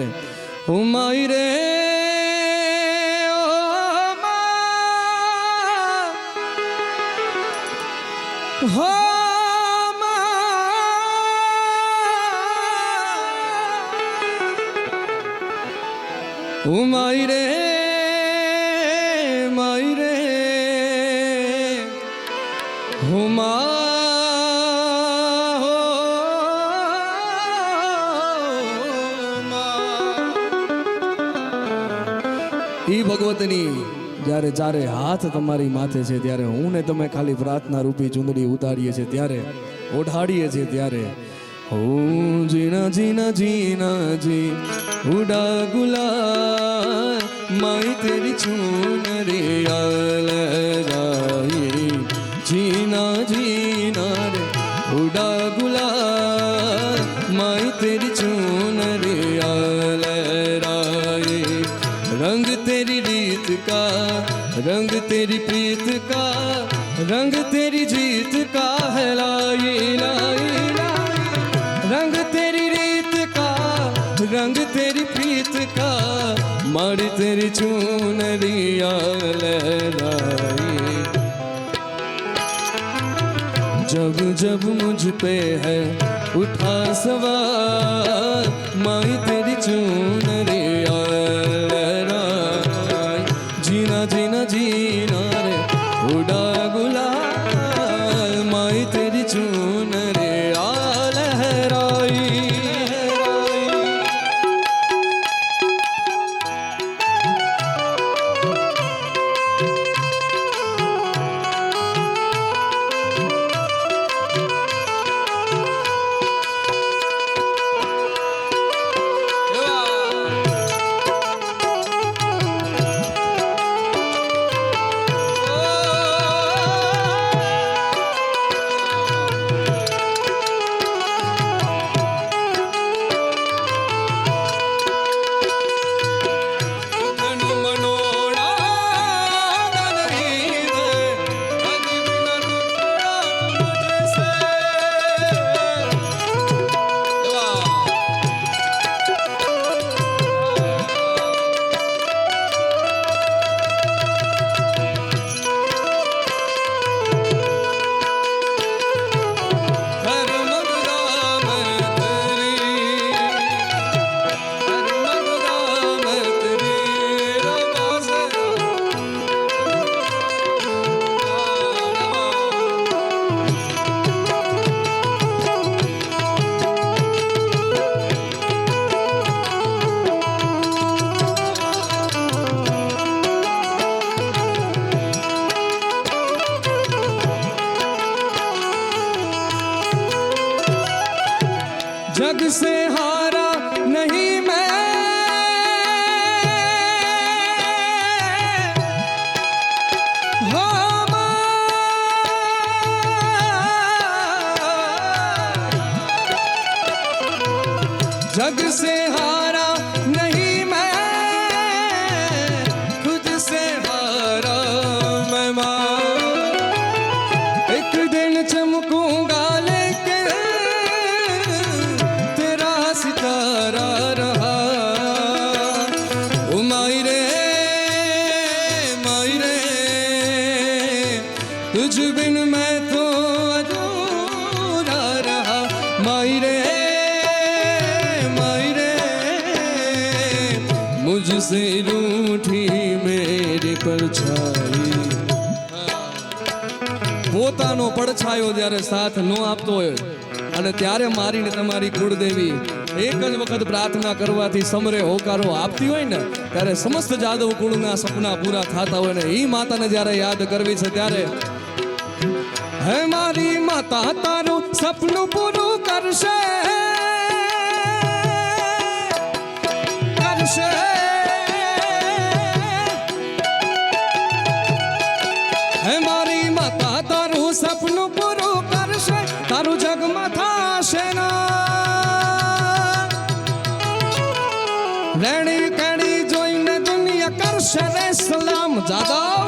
ત્યારે હું માઈ રે ઓ માં, ઈ ભગવતની, જ્યારે ચારે હાથ તમારી માથે છે, ત્યારે હું ને તમે ખાલી પ્રાર્થના રૂપી ચૂંદડી ઉતારીએ છીએ, ત્યારે ઓઢાડીએ છીએ, ત્યારે હું જીના જીના જીના જી ઉડા ગુલા માઈ તેરી ચુનરી આલરાઈ જીના જીના रंग तेरी प्रीत का रंग तेरी जीत का है लाई लाई लाई रंग तेरी रीत का रंग तेरी प्रीत का मारी तेरी चूनरिया लहराई जब जब मुझ पे है उठा सवाल माई तेरी चूनरिया लहराई जीना जीना जीना मुझसे रूठी मेरी परछाई પોતાનો પડછાયો જ્યારે સાથ ન આપતો હોય અને ત્યારે મારીને તમારી કુળદેવી એક જ વખત પ્રાર્થના કરવાથી સમરે હોકારો આપતી હોય ને ત્યારે સમસ્ત જાદવ કુળના સપના પૂરા થતા હોય ને એ માતાને જ્યારે યાદ કરવી છે ત્યારે હે મારી માતા તારું સપનું પૂરું કરશે કરશે મારી માતા, તારું સપનું પૂરું કરશે, તારું જગમાં થશે ના. રેણી કેણી જોઈને દુનિયા કરશે રે સલામ. જાદવ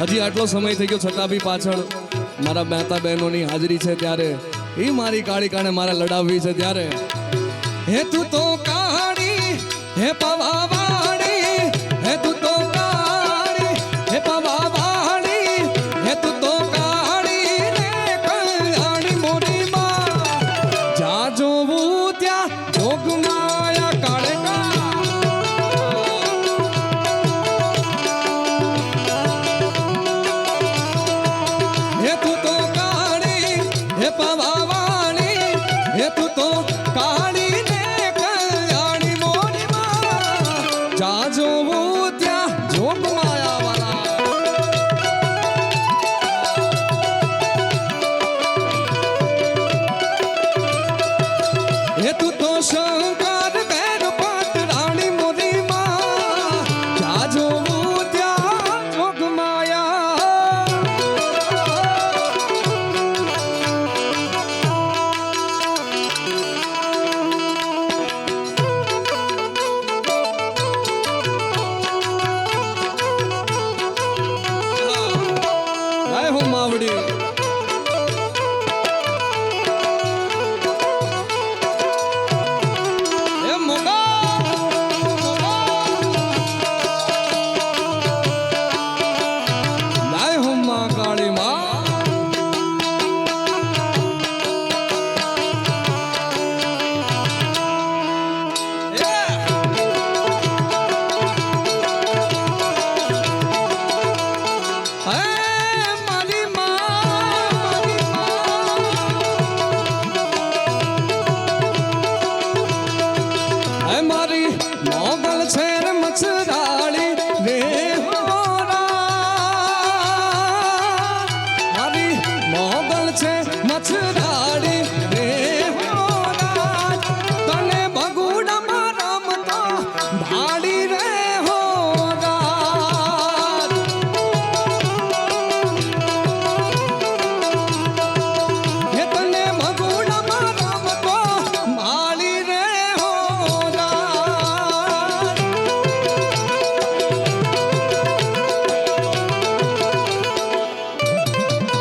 હજી આટલો સમય થઈ ગયો છતાં બી પાછળ મારા મહેતા બહેનોની હાજરી છે ત્યારે એ મારી કાળી કાણે મારે લડાવવી છે ત્યારે. હે તું તો કાળી હે પવા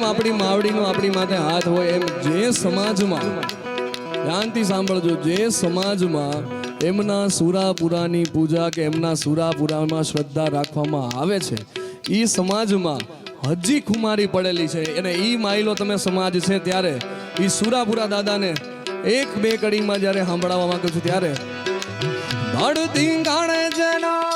જેમ આપણી માવડીનો આપણી માથે હાથ હોય, એમ જે સમાજમાં, ધ્યાનથી સાંભળજો, જે સમાજમાં એમના સુરાપુરાની પૂજા કે એમના સુરાપુરામાં શ્રદ્ધા રાખવામાં આવે છે એ સમાજમાં હજી ખુમારી પડેલી છે. અને એ માયલો તમે સમાજ છે ત્યારે એ સુરાપુરા દાદાને એક બે કડીમાં જ્યારે સાંભળવા માંગુ છું ત્યારે ગાણે જના